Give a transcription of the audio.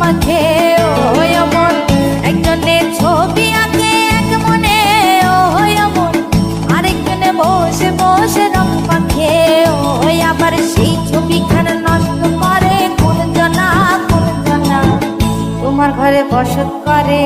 মাখে ও হয় মন একজনে ছবি আঁকে মনে ও হয় মন আরেকজনে বসে বসে আবার সেই কোন জনা কোন জনা, তোমার ঘরে বসত করে